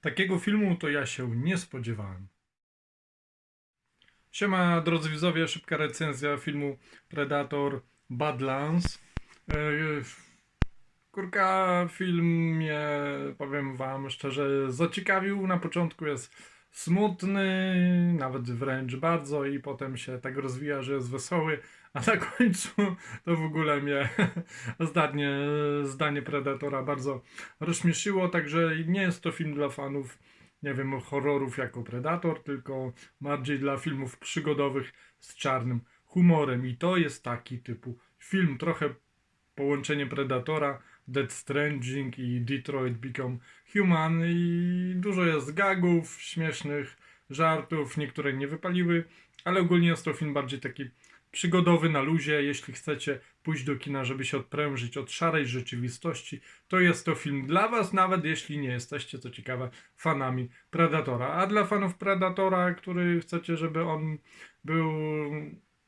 Takiego filmu to ja się nie spodziewałem. Siema drodzy widzowie, szybka recenzja filmu Predator Badlands. Yy, Kurka, film mnie, powiem wam szczerze, zaciekawił. Na początku jest smutny, nawet wręcz bardzo i potem się tak rozwija, że jest wesoły, a na końcu to w ogóle mnie zdanie, zdanie Predatora bardzo rozśmieszyło, także nie jest to film dla fanów, nie wiem, horrorów jako Predator, tylko bardziej dla filmów przygodowych z czarnym humorem. I to jest taki typu film, trochę połączenie Predatora, Dead Stranding i Detroit Become Human i dużo jest gagów, śmiesznych żartów, niektóre nie wypaliły, ale ogólnie jest to film bardziej taki przygodowy na luzie, jeśli chcecie pójść do kina, żeby się odprężyć od szarej rzeczywistości, to jest to film dla was, nawet jeśli nie jesteście, co ciekawe, fanami Predatora. A dla fanów Predatora, który chcecie, żeby on był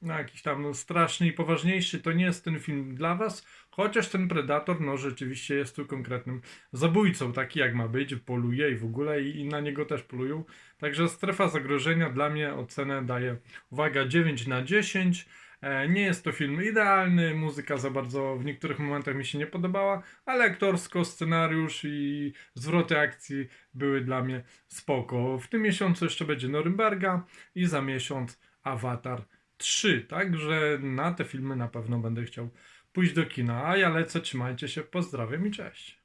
no, jakiś tam straszny i poważniejszy, to nie jest ten film dla was, chociaż ten Predator, no rzeczywiście jest tu konkretnym zabójcą, taki jak ma być, poluje i w ogóle i, i na niego też polują. Także strefa zagrożenia dla mnie ocenę daje, uwaga, 9 na 10. E, Nie jest to film idealny, muzyka za bardzo w niektórych momentach mi się nie podobała, ale aktorsko, scenariusz i zwroty akcji były dla mnie spoko. W tym miesiącu jeszcze będzie Norymberga i za miesiąc Avatar 3, także na te filmy na pewno będę chciał pójść do kina. A ja lecę, trzymajcie się, pozdrawiam i cześć.